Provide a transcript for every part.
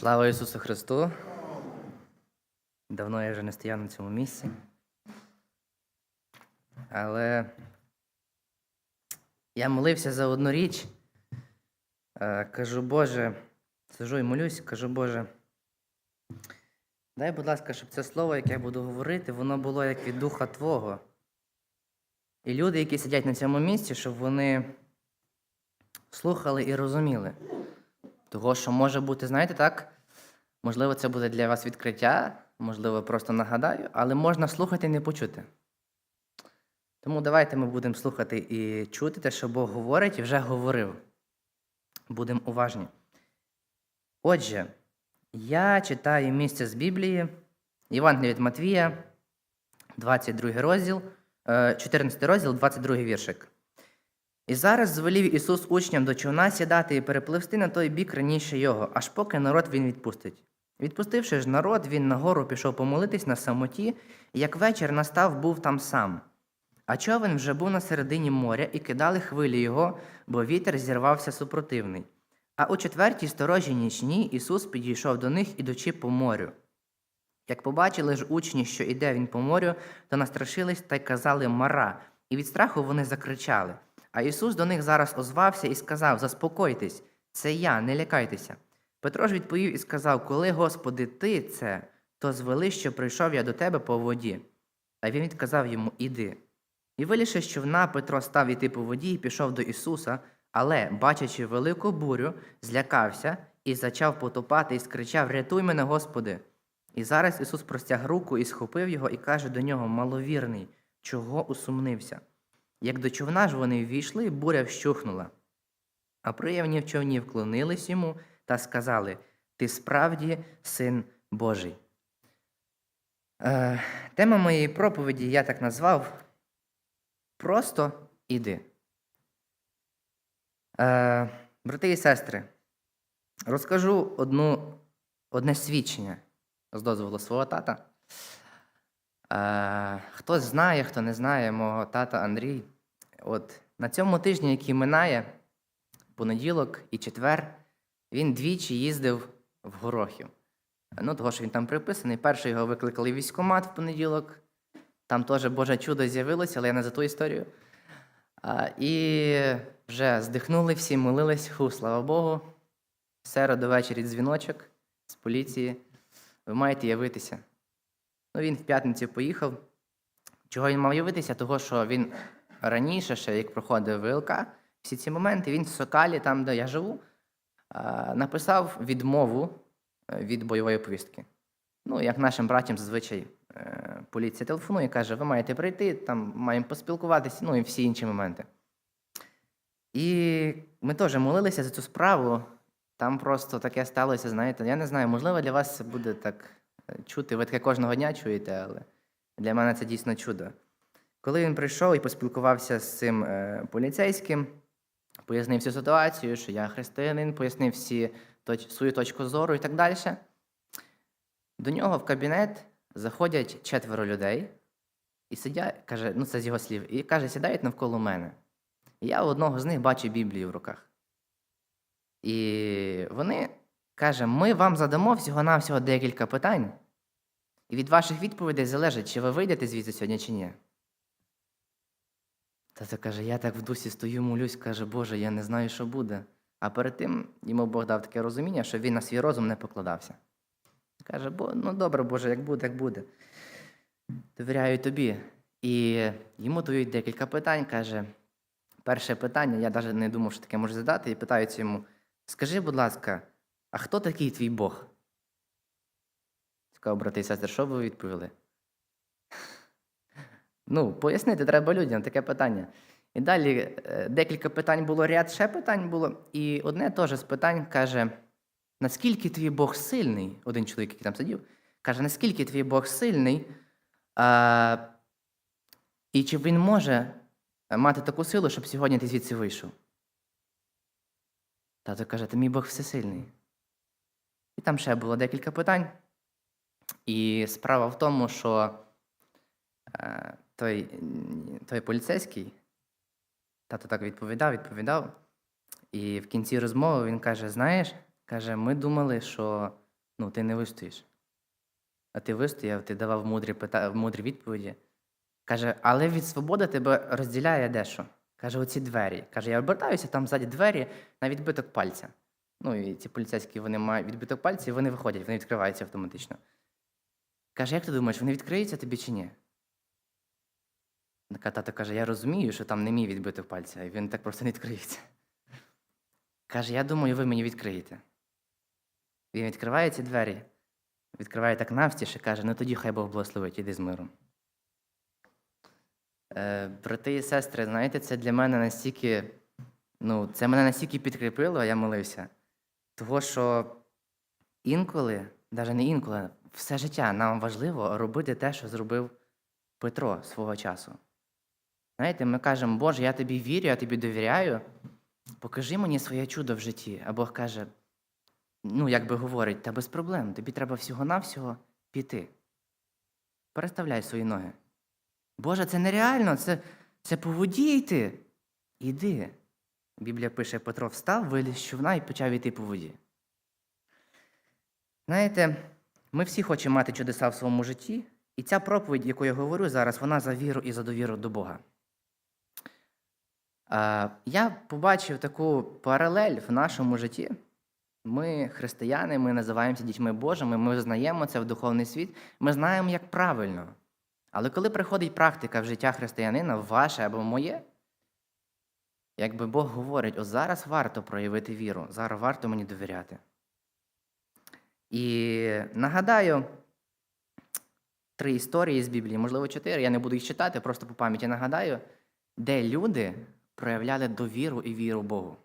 Слава Ісусу Христу! Давно я вже не стояв на цьому місці. Але я молився за одну річ. Е, Кажу, Боже, сижу і молюсь, кажу, Боже, дай, будь ласка, щоб це слово, яке я буду говорити, воно було як від Духа Твого. І люди, які сидять на цьому місці, щоб вони слухали і розуміли. Того, що може бути, знаєте, так? Можливо, це буде для вас відкриття, можливо, просто нагадаю, але можна слухати і не почути. Тому давайте ми будемо слухати і чути те, що Бог говорить і вже говорив. Будемо уважні. Отже, я читаю місце з Біблії, Євангелія від Матвія, 22 розділ, е, 14 розділ, 22 віршик. І зараз звелів Ісус учням до човна сідати і перепливсти на той бік раніше його, аж поки народ він відпустить. Відпустивши ж народ, він нагору пішов помолитись на самоті, як вечір настав, був там сам. А човен вже був на середині моря, і кидали хвилі його, бо вітер зірвався супротивний. А у четвертій сторожі нічній Ісус підійшов до них, ідучи по морю. Як побачили ж учні, що іде він по морю, то настрашились та й казали Мара, і від страху вони закричали. А Ісус до них зараз озвався і сказав: Заспокойтесь, це я, не лякайтеся. Петро ж відповів і сказав: Коли, Господи, ти це, то звели, що прийшов я до тебе по воді. А він відказав йому: Іди. І вилізши з човна, Петро став іти по воді і пішов до Ісуса, але, бачачи велику бурю, злякався і зачав потопати, і скричав: Рятуй мене, Господи! І зараз Ісус простяг руку і схопив його, і каже до нього: Маловірний, чого усумнився? Як до човна ж вони ввійшли, буря вщухнула. А приявні в човні вклонились йому та сказали: Ти справді син Божий. Е, тема моєї проповіді я так назвав Просто іди. Е, брати і сестри, розкажу одну, одне свідчення з дозволу свого тата. Е, хтось знає, хто не знає мого тата Андрій. От на цьому тижні, який минає, понеділок і четвер, він двічі їздив в Горохів. Ну, того, що він там приписаний. Перший його викликали в військкомат в понеділок. Там теж Боже чудо з'явилося, але я не за ту історію. А, і вже здихнули всі, молились, фу, слава Богу. В середу ввечері дзвіночок з поліції. Ви маєте явитися. Ну, він в п'ятницю поїхав. Чого він мав явитися? Того, що він раніше, ще як проходив ВЛК, всі ці моменти він в Сокалі, там, де я живу, написав відмову е, від бойової повістки. Ну, як нашим братям зазвичай е, поліція телефонує каже, ви маєте прийти, там маємо поспілкуватися, ну і всі інші моменти. І ми теж молилися за цю справу. Там просто таке сталося, знаєте, я не знаю, можливо, для вас це буде так е, чути, ви таке кожного дня чуєте, але для мене це дійсно чудо. Коли він прийшов і поспілкувався з цим е, поліцейським, пояснив всю ситуацію, що я християнин, пояснив всі точ, свою точку зору і так далі. До нього в кабінет заходять четверо людей і сидять, каже, ну це з його слів, і каже, сідають навколо мене. І я одного з них бачу Біблію в руках. І вони каже, ми вам задамо всього-навсього декілька питань, і від ваших відповідей залежить, чи ви вийдете звідси сьогодні, чи ні. Тато каже, я так в дусі стою, молюсь, каже, Боже, я не знаю, що буде. А перед тим йому Бог дав таке розуміння, що він на свій розум не покладався. Каже, бо ну добре, Боже, як буде, як буде. Довіряю тобі. І йому дають декілька питань. Каже, перше питання, я навіть не думав, що таке може задати, і питаються йому: скажи, будь ласка, а хто такий твій Бог? Сказав, брати і сестри, що ви відповіли? Ну, пояснити треба людям таке питання. І далі е, декілька питань було, ряд ще питань було. І одне теж з питань каже: наскільки твій Бог сильний, один чоловік, який там сидів, каже, наскільки твій Бог сильний, а, і чи він може мати таку силу, щоб сьогодні ти звідси вийшов? Тато каже, ти мій Бог всесильний. І там ще було декілька питань. І справа в тому, що е, той, той поліцейський, тато так відповідав, відповідав. І в кінці розмови він каже: знаєш, каже, ми думали, що ну, ти не вистоїш. А ти вистояв, ти давав мудрі, пита... мудрі відповіді. Каже, але від свободи тебе розділяє дещо. Каже, оці двері. Каже, я обертаюся, там ззаді двері на відбиток пальця. Ну, і ці поліцейські вони мають відбиток пальця, і вони виходять, вони відкриваються автоматично. Каже, як ти думаєш, вони відкриються тобі чи ні? Така тато каже, я розумію, що там не мій відбиток пальця, і він так просто не відкриється. Каже, я думаю, ви мені відкриєте. Він відкриває ці двері, відкриває так навстіж і каже, ну тоді хай Бог благословить, іди з миром. Е, брати і сестри, знаєте, це для мене настільки, ну, це мене настільки підкріпило, я молився. Того, що інколи, навіть не інколи, все життя нам важливо робити те, що зробив Петро свого часу. Знаєте, ми кажемо, Боже, я тобі вірю, я тобі довіряю, покажи мені своє чудо в житті. А Бог каже, ну, як би говорить, та без проблем, тобі треба всього-навсього піти. Переставляй свої ноги. Боже, це нереально, це, це по воді йти. Іди. Біблія пише, Петро встав, виліз з човна і почав йти по воді. Знаєте, ми всі хочемо мати чудеса в своєму житті, і ця проповідь, яку я говорю зараз, вона за віру і за довіру до Бога. А, Я побачив таку паралель в нашому житті. Ми християни, ми називаємося дітьми Божими, ми визнаємо це в духовний світ, ми знаємо, як правильно. Але коли приходить практика в життя християнина, ваше або моє, якби Бог говорить, от зараз варто проявити віру, зараз варто мені довіряти. І нагадаю три історії з Біблії, можливо, чотири, я не буду їх читати, просто по пам'яті нагадаю, де люди проявляли довіру і віру Богу.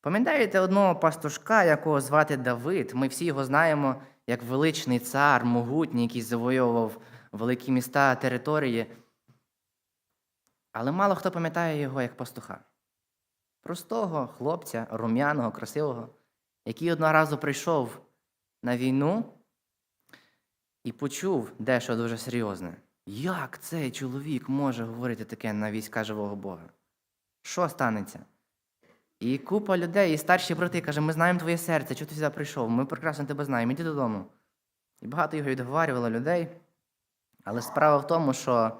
Пам'ятаєте одного пастушка, якого звати Давид? Ми всі його знаємо як величний цар, могутній, який завойовував великі міста, території. Але мало хто пам'ятає його як пастуха. Простого хлопця, рум'яного, красивого, який одного разу прийшов на війну і почув дещо дуже серйозне. Як цей чоловік може говорити таке на війська живого Бога? Що станеться? І купа людей, і старші брати каже, ми знаємо твоє серце, чого ти сюди прийшов, ми прекрасно тебе знаємо, іди додому. І багато його відговорювало людей. Але справа в тому, що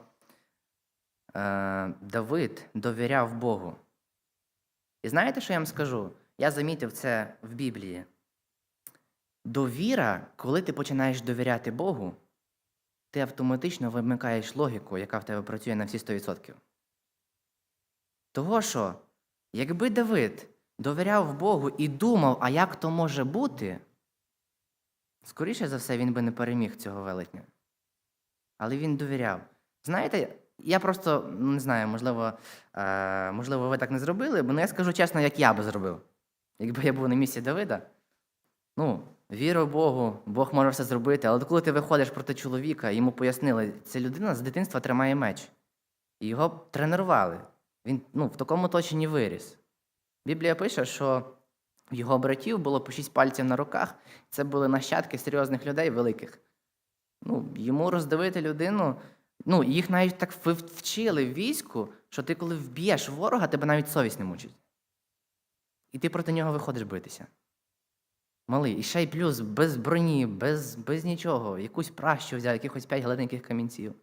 е, Давид довіряв Богу. І знаєте, що я вам скажу? Я замітив це в Біблії. Довіра, коли ти починаєш довіряти Богу, ти автоматично вимикаєш логіку, яка в тебе працює на всі 100%. Того що, якби Давид довіряв Богу і думав, а як то може бути, скоріше за все, він би не переміг цього велетня. Але він довіряв. Знаєте, я просто ну, не знаю, можливо, е, можливо, ви так не зробили, бо ну, я скажу чесно, як я би зробив. Якби я був на місці Давида, ну, віру Богу, Бог може все зробити, але коли ти виходиш проти чоловіка, йому пояснили, ця людина з дитинства тримає меч. І його тренували. Він ну, в такому точенні виріс. Біблія пише, що його братів було по шість пальців на руках. Це були нащадки серйозних людей великих. Ну, йому роздавити людину, ну, їх навіть так вчили в війську, що ти, коли вб'єш ворога, тебе навіть совість не мучить. І ти проти нього виходиш битися. Малий, і ще й плюс без броні, без, без нічого, якусь пращу взяв, якихось п'ять гладеньких камінців.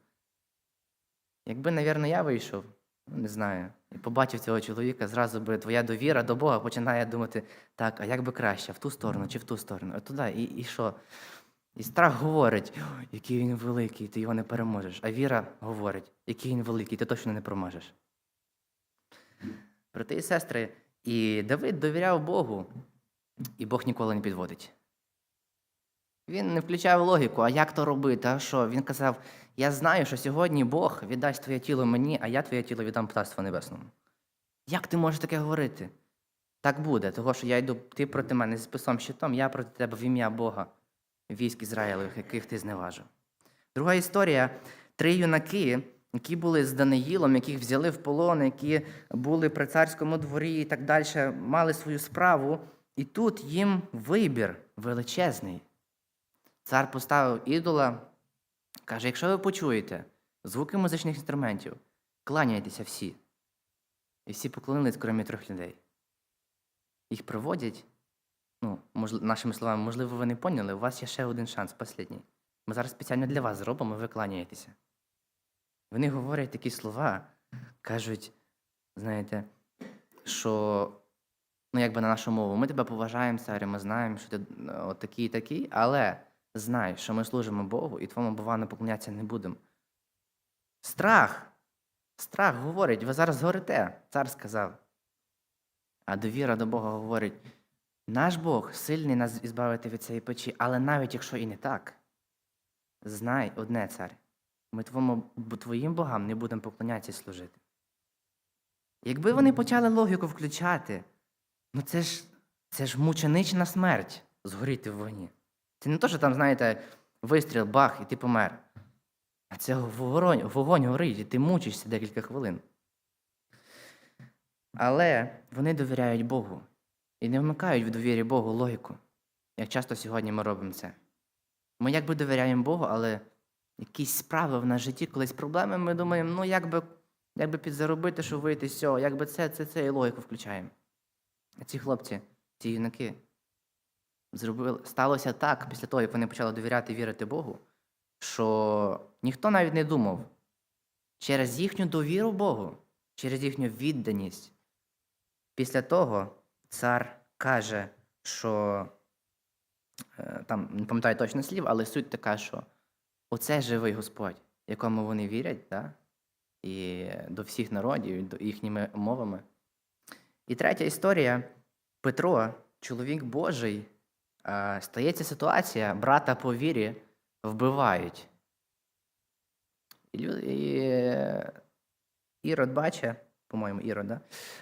Якби, навірно, я вийшов, не знаю, і побачив цього чоловіка, зразу би твоя довіра до Бога починає думати, так, а як би краще, в ту сторону чи в ту сторону, а туди, і, і що? І страх говорить, який він великий, ти його не переможеш. А віра говорить, який він великий, ти точно не промажеш. Брати і сестри, і Давид довіряв Богу, і Бог ніколи не підводить. Він не включав логіку, а як то робити, а що? Він казав: Я знаю, що сьогодні Бог віддасть твоє тіло мені, а я твоє тіло віддам Птаству Небесному. Як ти можеш таке говорити? Так буде, того що я йду, ти проти мене з писом щитом, я проти тебе в ім'я Бога, військ Ізраїлевих, яких ти зневажив. Друга історія: три юнаки, які були з Даниїлом, яких взяли в полон, які були при царському дворі і так далі, мали свою справу. І тут їм вибір величезний. Цар поставив ідола, каже: якщо ви почуєте звуки музичних інструментів, кланяйтеся всі. І всі поклонились, крім трьох людей. Їх приводять, ну, можливо, нашими словами, можливо, ви не поняли, у вас є ще один шанс, останній. Ми зараз спеціально для вас зробимо, ви кланяєтеся. Вони говорять такі слова, кажуть, знаєте, що, ну, якби на нашу мову, ми тебе поважаємо, царю, ми знаємо, що ти е, от такий і такий, але знай, що ми служимо Богу і твоєму Бовану поклонятися не будемо. Страх. Страх говорить, ви зараз горите, цар сказав. А довіра до Бога говорить: наш Бог сильний нас ізбавити від цієї печі, але навіть якщо і не так, знай одне, цар, ми твоєму, бо твоїм богам не будемо поклонятися і служити. Якби вони почали логіку включати, ну це ж це ж мученична смерть згоріти в вогні. Це не то, що там, знаєте, вистріл, бах, і ти помер. А це вогонь, вогонь горить, і ти мучишся декілька хвилин. Але вони довіряють Богу і не вмикають в довірі Богу логіку, як часто сьогодні ми робимо це. Ми якби довіряємо Богу, але якісь справи в нас житті, колись проблеми, ми думаємо, ну як би, підзаробити, щоб вийти з цього, як це, це, це і логіку включаємо. Ці хлопці, ці юнаки, зробили, сталося так, після того, як вони почали довіряти і вірити Богу, що ніхто навіть не думав через їхню довіру Богу, через їхню відданість. Після того цар каже, що е, там не пам'ятаю точно слів, але суть така, що оце живий Господь, якому вони вірять, да? і до всіх народів, до їхніми мовами. І третя історія Петро, чоловік Божий, стається ситуація, брата по вірі вбивають. І, Ірод бачить, по-моєму, Ірод, да?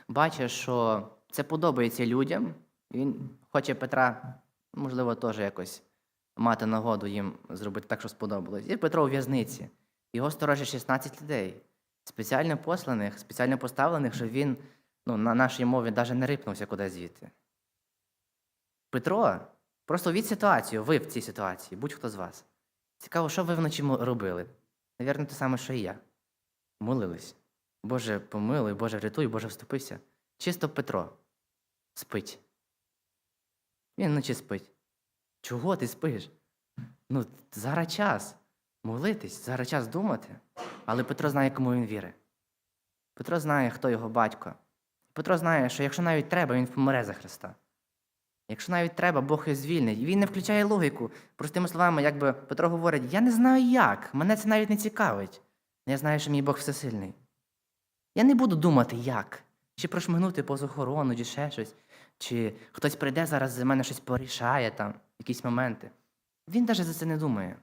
бачить, що це подобається людям. Він хоче Петра, можливо, теж якось мати нагоду їм зробити так, що сподобалось. І Петро у в'язниці. Його сторожить 16 людей, спеціально посланих, спеціально поставлених, щоб він ну, на нашій мові навіть не рипнувся кудись звідти. Петро, просто від ситуацію, ви в цій ситуації, будь-хто з вас. Цікаво, що ви вночі робили? Навірно, те саме, що і я. Молились. Боже, помилуй, Боже, врятуй, Боже, вступися. Чисто Петро спить. Він вночі спить. Чого ти спиш? Ну, зараз час молитись, зараз час думати. Але Петро знає, кому він вірить. Петро знає, хто його батько. Петро знає, що якщо навіть треба, він помре за Христа. Якщо навіть треба, Бог його звільнить. І він не включає логіку. Простими словами, якби Петро говорить: я не знаю як, мене це навіть не цікавить. Я знаю, що мій Бог всесильний. Я не буду думати, як. Чи прошмигнути повз охорону, чи ще щось, чи хтось прийде зараз за мене щось порішає там, якісь моменти. Він навіть за це не думає.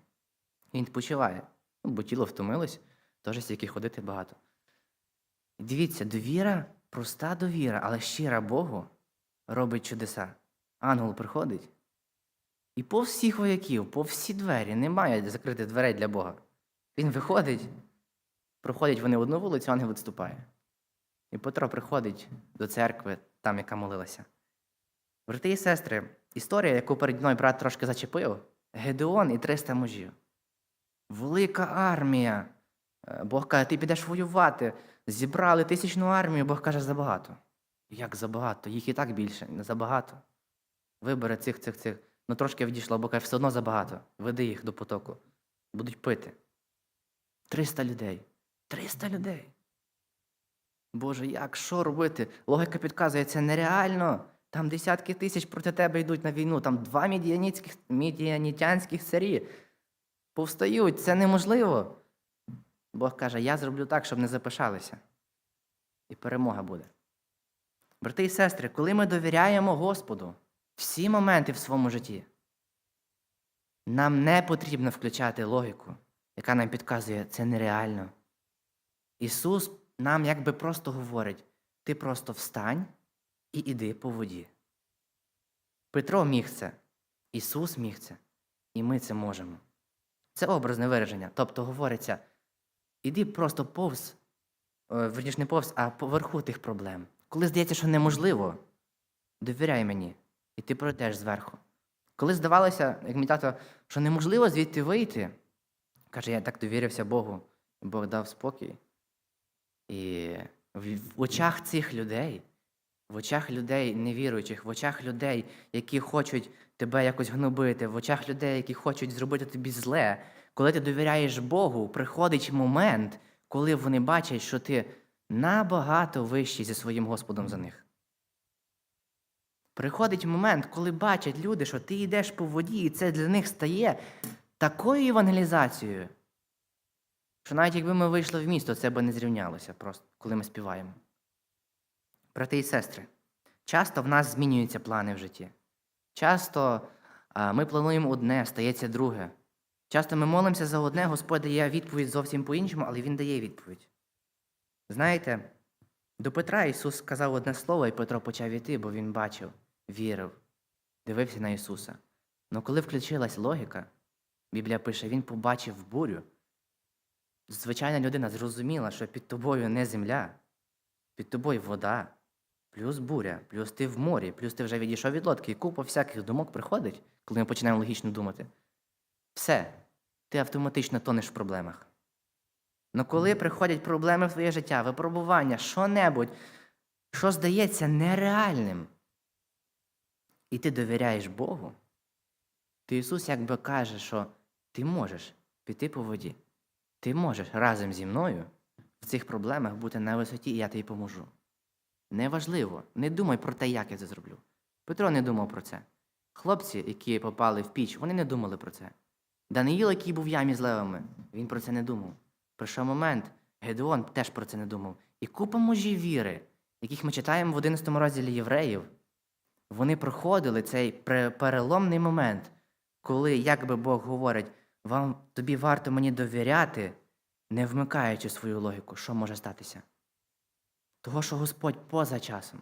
Він відпочиває. Ну, бо тіло втомилось, теж стільки ходити багато. Дивіться, довіра, проста довіра, але щира Богу робить чудеса. Ангел приходить. І по всіх вояків, по всі двері, немає закритих дверей для Бога. Він виходить, проходять вони одну вулицю, ангел відступає. І Петро приходить до церкви, там, яка молилася. Брати і сестри, історія, яку переді мною брат трошки зачепив, Гедеон і 300 мужів. Велика армія. Е, Бог каже, ти підеш воювати. Зібрали тисячну армію, Бог каже, забагато. Як забагато? Їх і так більше, не забагато. Вибери цих, цих, цих. Ну трошки відійшло, бо каже, все одно забагато. Веди їх до потоку. Будуть пити. 300 людей. 300 людей. Боже, як що робити? Логіка підказує, це нереально. Там десятки тисяч проти тебе йдуть на війну, там два мідіанітянських царі повстають, це неможливо. Бог каже, я зроблю так, щоб не запишалися. І перемога буде. Брати і сестри, коли ми довіряємо Господу всі моменти в своєму житті, нам не потрібно включати логіку, яка нам підказує, це нереально. Ісус нам якби просто говорить: ти просто встань і іди по воді. Петро міг це, Ісус міг це, і ми це можемо. Це образне вираження. Тобто говориться, іди просто повз, е, верніше не повз, а поверху тих проблем. Коли здається, що неможливо, довіряй мені, і ти пройдеш зверху. Коли здавалося, як мій тато, що неможливо звідти вийти, каже, я так довірився Богу, Бог дав спокій. І в очах цих людей в очах людей невіруючих, в очах людей, які хочуть тебе якось гнобити, в очах людей, які хочуть зробити тобі зле, коли ти довіряєш Богу, приходить момент, коли вони бачать, що ти набагато вищий зі своїм Господом за них. Приходить момент, коли бачать люди, що ти йдеш по воді, і це для них стає такою евангелізацією, що навіть якби ми вийшли в місто, це би не зрівнялося просто, коли ми співаємо. Брати і сестри, часто в нас змінюються плани в житті. Часто ми плануємо одне, стається друге. Часто ми молимося за одне, Господь дає відповідь зовсім по-іншому, але Він дає відповідь. Знаєте, до Петра Ісус сказав одне слово, і Петро почав іти, бо він бачив, вірив, дивився на Ісуса. Але коли включилась логіка, Біблія пише, він побачив бурю. Звичайна людина зрозуміла, що під тобою не земля, під тобою вода, плюс буря, плюс ти в морі, плюс ти вже відійшов від лодки, і купа всяких думок приходить, коли ми починаємо логічно думати. Все, ти автоматично тонеш в проблемах. Но коли приходять проблеми в твоє життя, випробування, що-небудь, що здається нереальним, і ти довіряєш Богу, то Ісус якби каже, що ти можеш піти по воді. Ти можеш разом зі мною в цих проблемах бути на висоті, і я тобі поможу. Неважливо, не думай про те, як я це зроблю. Петро не думав про це. Хлопці, які попали в піч, вони не думали про це. Даниїл, який був в ямі з левами, він про це не думав. Прийшов момент, Гедеон теж про це не думав. І купа мужів віри, яких ми читаємо в 11 розділі євреїв, вони проходили цей переломний момент, коли, якби Бог говорить, вам тобі варто мені довіряти, не вмикаючи свою логіку, що може статися. Того, що Господь поза часом.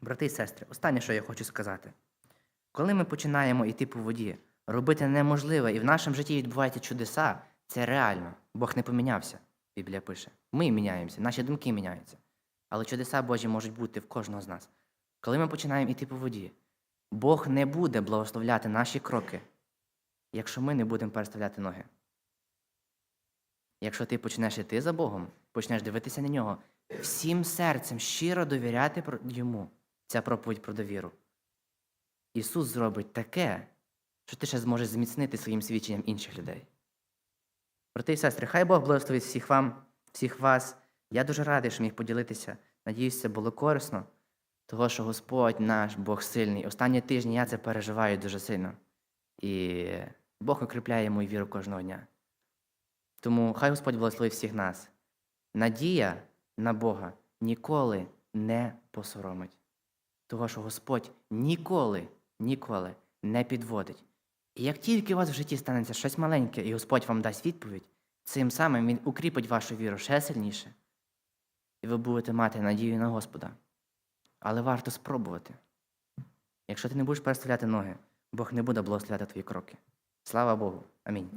Брати і сестри, останнє, що я хочу сказати. Коли ми починаємо йти по воді, робити неможливе, і в нашому житті відбуваються чудеса, це реально. Бог не помінявся, Біблія пише. Ми міняємося, наші думки міняються. Але чудеса Божі можуть бути в кожного з нас. Коли ми починаємо йти по воді, Бог не буде благословляти наші кроки, якщо ми не будемо переставляти ноги. Якщо ти почнеш йти за Богом, почнеш дивитися на нього, всім серцем щиро довіряти йому ця проповідь про довіру. Ісус зробить таке, що ти ще зможеш зміцнити своїм свідченням інших людей. Брати і сестри, хай Бог благословить всіх вам, всіх вас. Я дуже радий, що міг поділитися. Надіюсь, це було корисно, того, що Господь наш Бог сильний. Останні тижні я це переживаю дуже сильно. І Бог укріпляє мою віру кожного дня. Тому хай Господь благословить всіх нас. Надія на Бога ніколи не посоромить. Того, що Господь ніколи, ніколи не підводить. І як тільки у вас в житті станеться щось маленьке, і Господь вам дасть відповідь, цим самим Він укріпить вашу віру ще сильніше. І ви будете мати надію на Господа. Але варто спробувати. Якщо ти не будеш переставляти ноги, Бог не буде благословляти твої кроки. Слава Богу. Амінь.